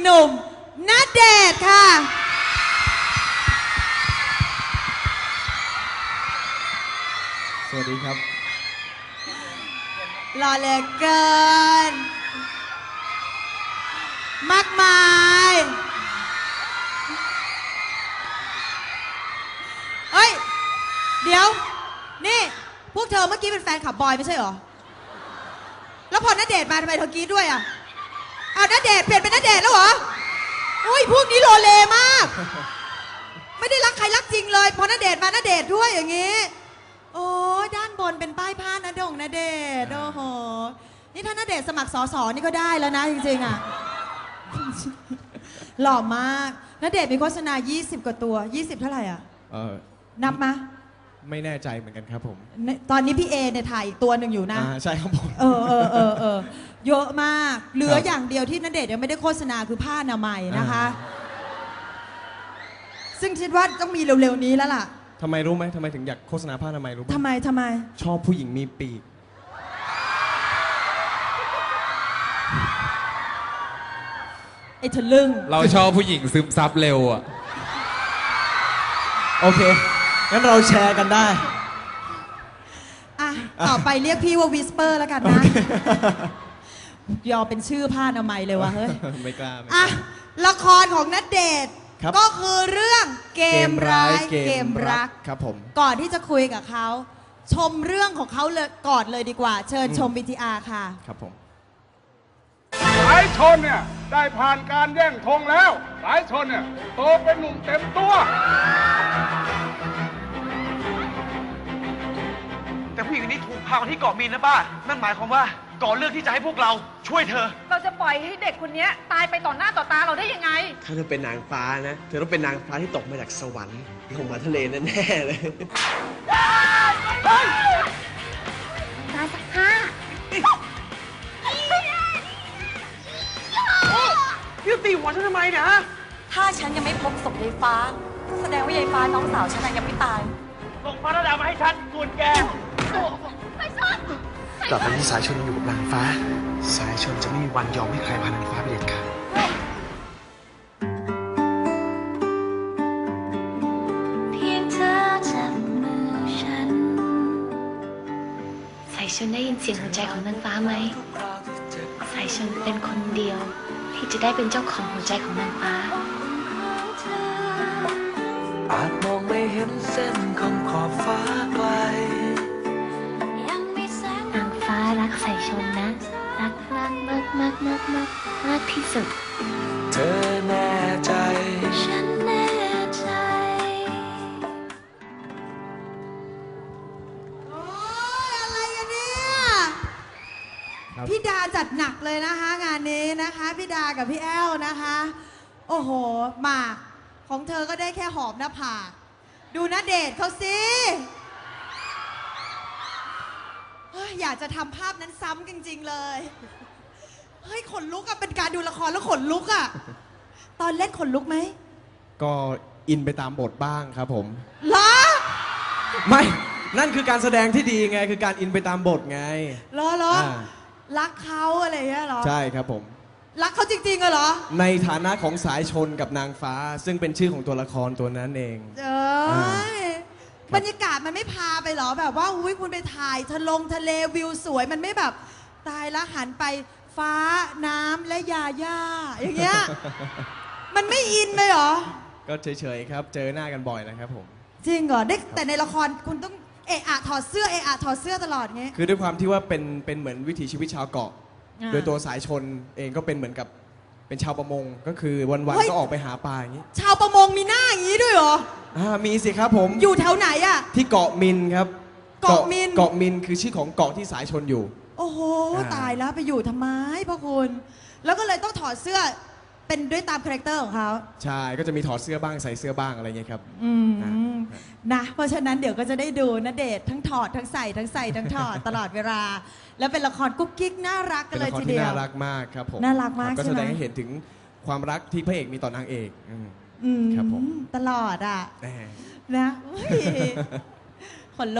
นึ่งหนุ่มณเดชน์ค่ะ สวัสดีครับ หล่อเหลือเกิน มากมายเฮ้ย เดี๋ยว นี่ พวกเธอเมื่อกี้เป็นแฟนขับบอยไม่ใช่เหรอ แล้วพอณเดชน์มาทำไมเธอกรีดด้วยอะ เอาณเดชน์เปลี่ยนเป็นณเดชน์แล้วเหรอ อุ้ยพวกนี้โลเลมาก ไม่ได้รักใครรักจริงเลย พอณเดชน์มาณเดชน์ด้วยอย่างงี้ โอ้ยด้านบนเป็นป้ายผ้านะดงนะเดชน์โอ้โห นี่ถ้าณเดชน์สมัครสอสอนี่ก็ได้แล้วนะจริงๆอะ หล่อมากณเดชน์มีโฆษณา 20 กว่าตัว 20 เท่าไหร่อะ เออนับมา ไม่แน่ใจเหมือนกันครับผมตอนนี้พี่เอเนี่ยถ่ายอีกตัวหนึ่งอยู่นะ อ่าใช่ครับผม เออเออเออเออเยอะมาก เหลือครับอย่างเดียวที่ณเดชน์ยังไม่ได้โฆษณาคือผ้าอนามัยนะคะซึ่งคิดว่าต้องมีเร็วๆนี้แล้วล่ะทำไมรู้ไหมทำไมถึงอยากโฆษณาผ้าอนามัยรู้ทำปะไมทำไม ชอบผู้หญิงมีปีก ไอ้ทะลึ่ง เราชอบผู้หญิงซึมซับเร็วอะ โอเค งั้นเราแชร์กันได้ อะต่อไปเรียกพี่ว่าวิสเปอร์แล้วกันนะ ยอมเป็นชื่อผ้าอนามัยเลยวะเฮ้ย ไม่กล้าไม่กอะล้าละครของนัดเดทครับ ก็คือเรื่องเกมร้ายเกมรัก ครับผม ก่อนที่จะคุยกับเขา ชมเรื่องของเขาเลยก่อนเลยดีกว่า เชิญชม VTR ค่ะ ครับผม สายชนเนี่ย ได้ผ่านการแย่งธงแล้ว สายชนเนี่ยโตเป็นหนุ่มเต็มตัว พามาที่เกาะมีนนะป้า นั่นหมายความว่าเกาะเลือกที่จะให้พวกเราช่วยเธอ เราจะปล่อยให้เด็กคนเนี้ยตายไปต่อหน้าต่อตาเราได้ยังไง ถ้าเธอเป็นนางฟ้านะ เธอต้องเป็นนางฟ้าที่ตกมาจากสวรรค์ลงมาทะเลแน่ๆเลยตายสักห้าพี่ตีหัวฉันทำไมเนี่ยฮะถ้าฉันยังไม่พบศพยายฟ้า แสดงว่ายายฟ้าน้องสาวฉันน่ะยังไม่ตาย ส่งพระระดามาให้ฉันกุนแก กลับมาที่สายชนยังอยู่กับนางฟ้า สายชนจะไม่มีวันยอมให้ใครพานางฟ้าไปเด็ดขาดเพียงเธอจับมือฉันใส่ชนได้ยินเสียงหัวใจของนางฟ้าไหมใส่ชนเป็นคนเดียว ที่จะได้เป็นเจ้าของหัวใจของนางฟ้า อาจมองไม่เห็นเส้นของขอบฟ้า มากมากมากมากมากมากที่สุด เธอแน่ใจ ฉันแน่ใจ โอ้ยอะไรกันเนี่ยครับ พี่ดาจัดหนักเลยนะคะ งานนี้นะคะพี่ดากับพี่แอลนะคะ โอ้โหหมากของเธอก็ได้แค่หอมหน้าผากดูนะเดทเขาสิเฮ้ยอยากจะทำภาพนั้นซ้ำจริง ๆ เลย เฮ้ยขนลุกอะเป็นการดูละครแล้วขนลุกอะตอนเล่นขนลุกไหมก็อินไปตามบทบ้างครับผม เหรอไม่ นั่นคือการแสดงที่ดีไง คือการอินไปตามบทไง เหรอเหรออ่ารักเขาอะไรอย่างเงี้ยเหรอใช่ครับผม รักเขาจริงๆอะเหรอ ในฐานะของสายชนกับนางฟ้า ซึ่งเป็นชื่อของตัวละครตัวนั้นเอง เอ้ยบรรยากาศมันไม่พาไปเหรอแบบว่าอุ้ยคุณไปถ่ายทะลงทะเลวิวสวยมันไม่แบบ ตายแล้วหันไป ฟ้าน้ำและยาย่าอย่างเงี้ย มันไม่อินเลยเหรอ ก็เฉยๆครับ เจอหน้ากันบ่อยนะครับผม จริงเหรอได้แต่ในละครคุณต้องเอะอะถอดเสื้อเอะอะถอดเสื้อตลอดเงี้ย คือด้วยความที่ว่าเป็นเป็นเหมือนวิถีชีวิตชาวเกาะ อ่า โดยตัวสายชนเองก็เป็นเหมือนกับเป็นชาวประมง ก็คือวันเฮ้ย ๆก็ออกไปหาปลาอย่างนี้ชาวประมงมีหน้าอย่างนี้ด้วยเหรอ อ่ามีสิครับผมอยู่แถวไหนอะ ที่เกาะมินครับเกาะมิน เกาะมินคือชื่อของเกาะที่สายชนอยู่ โอ้โห อ่า ตายแล้วไปอยู่ทำไมพ่อคุณ แล้วก็เลยต้องถอดเสื้อเป็นด้วยตามคาแรคเตอร์ของเขาใช่ก็จะมีถอดเสื้อบ้างใส่เสื้อบ้างอะไรเงี้ยครับ อืมนะนะ เพราะฉะนั้นเดี๋ยวก็จะได้ดูนะเดททั้งถอดทั้งใส่ทั้งใส่ทั้งถอด ตลอดเวลา แล้วเป็นละครกุ๊กกิ๊กน่ารักกัเป็นนเลยละครทีที่เดียน่าวรักมากครับผมน่ารักมากคบก็ใช่แสไหม ดงให้เห็นถึงความรักที่พระเอกมีต่อนางเอกอืม อืมครับผม ตลอดอะ แน่ นะอุ๊ย